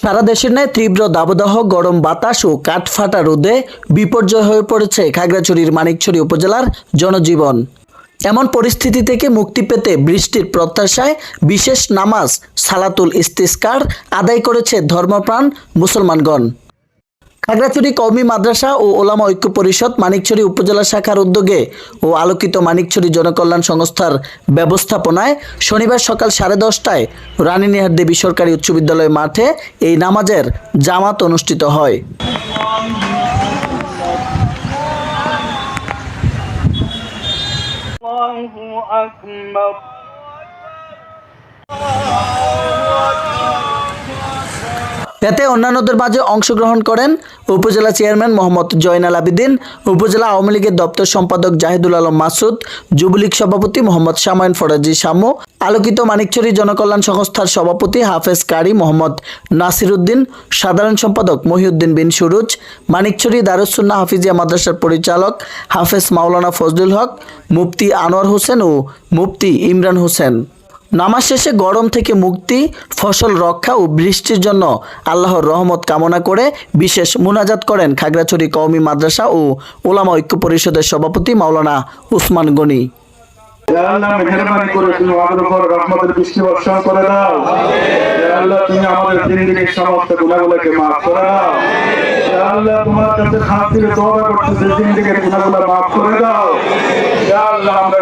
সারা দেশের ন্যায় তীব্র দাবদাহ, গরম বাতাস ও কাঠফাটা রোদে বিপর্যয় হয়ে পড়েছে খাগড়াছড়ির মানিকছড়ি উপজেলার জনজীবন। এমন পরিস্থিতি থেকে মুক্তি পেতে বৃষ্টির প্রত্যাশায় বিশেষ নামাজ সালাতুল ইস্তিস্কার আদায় করেছে ধর্মপ্রাণ মুসলমানগণ। খাগড়াছড়ি কওমি মাদ্রাসা ও ওলামা ঐক্য পরিষদ মানিকছড়ি উপজেলা শাখার উদ্যোগে ও আলোকিত মানিকছড়ি জনকল্যাণ সংস্থার ব্যবস্থাপনায় শনিবার সকাল সাড়ে দশটায় রানীনিহার দেবী সরকারি উচ্চ বিদ্যালয় মাঠে এই নামাজের জামাত অনুষ্ঠিত হয়। এতে অন্যান্যদের মাঝে অংশগ্রহণ করেন উপজেলা চেয়ারম্যান মোহাম্মদ জয়নাল আবিদিন, উপজেলা আওয়ামী লীগের দপ্তর সম্পাদক জাহিদুল আলম মাসুদ, যুবলীগ সভাপতি মোহাম্মদ শামায়ন ফরাজি শামু, আলোকিত মানিকছড়ি জনকল্যাণ সংস্থার সভাপতি হাফেজ কারি মোহাম্মদ নাসিরুদ্দিন, সাধারণ সম্পাদক মহিউদ্দিন বিন সুরুজ মানিকছড়ি দারুসুন্না হাফিজিয়া মাদ্রাসার পরিচালক হাফেজ মাওলানা ফজলুল হক, মুফতি আনোয়ার হোসেন ও মুফতি ইমরান হোসেন। নামাজ শেষে গরম থেকে মুক্তি, ফসল রক্ষা ও বৃষ্টির জন্য আল্লাহর রহমত কামনা করে বিশেষ মুনাজাত করেন খাগড়াছড়ি কওমি মাদ্রাসা ও ওলামা ঐক্য পরিষদের সভাপতি মাওলানা উসমান গনি। আমরা